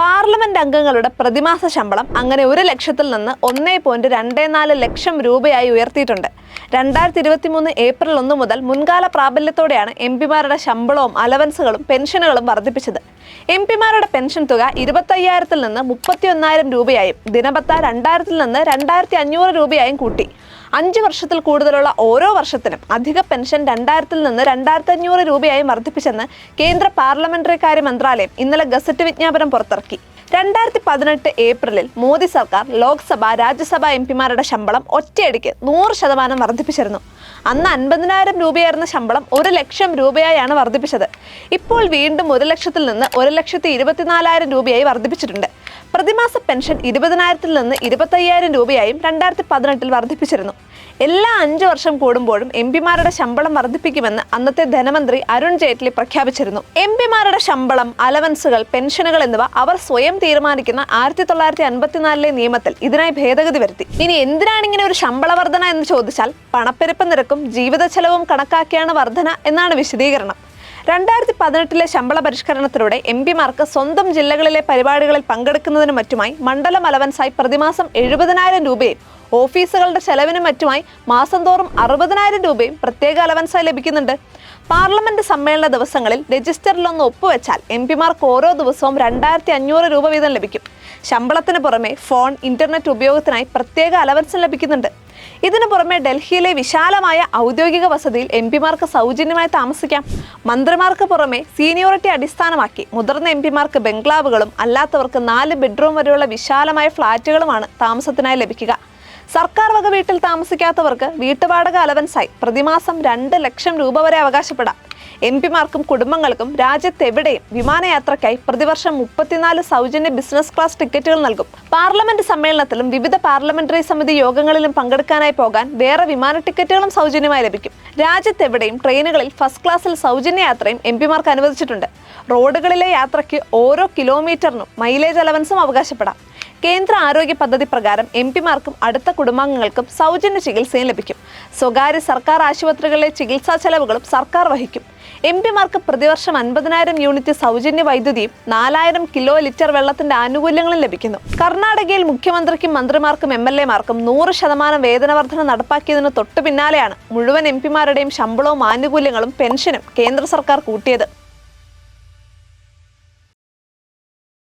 Parliament അംഗങ്ങളുടെ പ്രതിമാസ ശമ്പളം അങ്ങനെ ഒരു ലക്ഷത്തിൽ നിന്ന് ഒന്നേ പോയിന്റ് രണ്ടേ നാല് ലക്ഷം രൂപയായി ഉയർത്തിയിട്ടുണ്ട്. രണ്ടായിരത്തി ഇരുപത്തി മൂന്ന് ഏപ്രിൽ ഒന്ന് മുതൽ മുൻകാല പ്രാബല്യത്തോടെയാണ് എം പിമാരുടെ ശമ്പളവും അലവൻസുകളും പെൻഷനുകളും വർദ്ധിപ്പിച്ചത്. എം പിമാരുടെ പെൻഷൻ തുക ഇരുപത്തയ്യായിരത്തിൽ നിന്ന് മുപ്പത്തി ഒന്നായിരം രൂപയായും ദിനപത്ത രണ്ടായിരത്തിൽ നിന്ന് രണ്ടായിരത്തി അഞ്ഞൂറ് രൂപയായും കൂട്ടി. അഞ്ച് വർഷത്തിൽ കൂടുതലുള്ള ഓരോ വർഷത്തിനും അധിക പെൻഷൻ രണ്ടായിരത്തിൽ നിന്ന് രണ്ടായിരത്തി അഞ്ഞൂറ് രൂപയായി വർദ്ധിപ്പിച്ചെന്ന് കേന്ദ്ര പാർലമെന്ററി കാര്യ മന്ത്രാലയം ഇന്നലെ ഗസറ്റ് വിജ്ഞാപനം പുറത്തിറക്കി. രണ്ടായിരത്തി പതിനെട്ട് ഏപ്രിലിൽ മോദി സർക്കാർ ലോക്സഭ രാജ്യസഭ എം പിമാരുടെ ശമ്പളം ഒറ്റയടിക്ക് നൂറ് ശതമാനം വർദ്ധിപ്പിച്ചിരുന്നു. അന്ന് അൻപതിനായിരം രൂപയായിരുന്ന ശമ്പളം ഒരു ലക്ഷം രൂപയായാണ് വർദ്ധിപ്പിച്ചത്. ഇപ്പോൾ വീണ്ടും ഒരു ലക്ഷത്തിൽ നിന്ന് ഒരു ലക്ഷത്തി ഇരുപത്തിനാലായിരം രൂപയായി വർദ്ധിപ്പിച്ചിട്ടുണ്ട്. പ്രതിമാസ പെൻഷൻ ഇരുപതിനായിരത്തിൽ നിന്ന് ഇരുപത്തയ്യായിരം രൂപയായും രണ്ടായിരത്തി പതിനെട്ടിൽ വർദ്ധിപ്പിച്ചിരുന്നു. എല്ലാ അഞ്ചു വർഷം കൂടുമ്പോഴും എം പിമാരുടെ ശമ്പളം വർദ്ധിപ്പിക്കുമെന്ന് അന്നത്തെ ധനമന്ത്രി അരുൺ ജെയ്റ്റ്ലി പ്രഖ്യാപിച്ചിരുന്നു. എം പിമാരുടെ ശമ്പളം അലവൻസുകൾ പെൻഷനുകൾ എന്നിവ അവർ സ്വയം തീരുമാനിക്കുന്ന ആയിരത്തി തൊള്ളായിരത്തി അൻപത്തിനാലിലെ നിയമത്തിൽ ഇതിനായി ഭേദഗതി വരുത്തി. ഇനി എന്തിനാണ് ഇങ്ങനെ ഒരു ശമ്പള വർധന എന്ന് ചോദിച്ചാൽ പണപ്പെരുപ്പ നിരക്കും ജീവിത ചെലവും കണക്കാക്കിയാണ് വർധന എന്നാണ് വിശദീകരണം. രണ്ടായിരത്തി പതിനെട്ടിലെ ശമ്പള പരിഷ്കരണത്തിലൂടെ എം പിമാർക്ക് സ്വന്തം ജില്ലകളിലെ പരിപാടികളിൽ പങ്കെടുക്കുന്നതിനും മറ്റുമായി മണ്ഡലം അലവൻസായി പ്രതിമാസം എഴുപതിനായിരം രൂപയും ഓഫീസുകളുടെ ചെലവിനും മറ്റുമായി മാസം തോറും അറുപതിനായിരം രൂപയും പ്രത്യേക അലവൻസായി ലഭിക്കുന്നുണ്ട്. പാർലമെന്റ് സമ്മേളന ദിവസങ്ങളിൽ രജിസ്റ്ററിലൊന്ന് ഒപ്പുവെച്ചാൽ എം പിമാർക്ക് ഓരോ ദിവസവും രണ്ടായിരത്തി അഞ്ഞൂറ് രൂപ വീതം ലഭിക്കും. ശമ്പളത്തിന് പുറമെ ഫോൺ ഇന്റർനെറ്റ് ഉപയോഗത്തിനായി പ്രത്യേക അലവൻസും ലഭിക്കുന്നുണ്ട്. ഇതിനു പുറമെ ഡൽഹിയിലെ വിശാലമായ ഔദ്യോഗിക വസതിയിൽ എം പിമാർക്ക് സൗജന്യമായി താമസിക്കാം. മന്ത്രിമാർക്ക് പുറമെ സീനിയോറിറ്റി അടിസ്ഥാനമാക്കി മുതിർന്ന എം പിമാർക്ക് ബംഗ്ലാവുകളും അല്ലാത്തവർക്ക് നാല് ബെഡ്റൂം വരെയുള്ള വിശാലമായ ഫ്ളാറ്റുകളുമാണ് താമസത്തിനായി ലഭിക്കുക. സർക്കാർ വക വീട്ടിൽ താമസിക്കാത്തവർക്ക് വീട്ടുവാടക അലവൻസായി പ്രതിമാസം രണ്ട് ലക്ഷം രൂപ വരെ അവകാശപ്പെടാം. എം പിമാർക്കും കുടുംബങ്ങൾക്കും രാജ്യത്തെവിടെയും വിമാനയാത്രയ്ക്കായി പ്രതിവർഷം മുപ്പത്തിനാല് സൗജന്യ ബിസിനസ് ക്ലാസ് ടിക്കറ്റുകൾ നൽകും. പാർലമെന്റ് സമ്മേളനത്തിലും വിവിധ പാർലമെന്ററി സമിതി യോഗങ്ങളിലും പങ്കെടുക്കാനായി പോകാൻ വേറെ വിമാന ടിക്കറ്റുകളും സൗജന്യമായി ലഭിക്കും. രാജ്യത്തെവിടെയും ട്രെയിനുകളിൽ ഫസ്റ്റ് ക്ലാസ്സിൽ സൗജന്യ യാത്രയും എം പിമാർക്ക് അനുവദിച്ചിട്ടുണ്ട്. റോഡുകളിലെ യാത്രയ്ക്ക് ഓരോ കിലോമീറ്ററിനും മൈലേജ് അലവൻസും അവകാശപ്പെടാം. കേന്ദ്ര ആരോഗ്യ പദ്ധതി പ്രകാരം എം പിമാർക്കും അടുത്ത കുടുംബാംഗങ്ങൾക്കും സൗജന്യ ചികിത്സയും ലഭിക്കും. സ്വകാര്യ സർക്കാർ ആശുപത്രികളിലെ ചികിത്സാ ചെലവുകളും സർക്കാർ വഹിക്കും. എം പിമാർക്ക് പ്രതിവർഷം അൻപതിനായിരം യൂണിറ്റ് സൗജന്യ വൈദ്യുതിയും നാലായിരം കിലോ ലിറ്റർ വെള്ളത്തിന്റെ ആനുകൂല്യങ്ങളും ലഭിക്കുന്നു. കർണാടകയിൽ മുഖ്യമന്ത്രിക്കും മന്ത്രിമാർക്കും എം എൽ എമാർക്കും നൂറ് ശതമാനം വേതന വർധന നടപ്പാക്കിയതിന് തൊട്ടു പിന്നാലെയാണ് മുഴുവൻ എം പിമാരുടെയും ശമ്പളവും ആനുകൂല്യങ്ങളും പെൻഷനും കേന്ദ്ര സർക്കാർ കൂട്ടിയത്.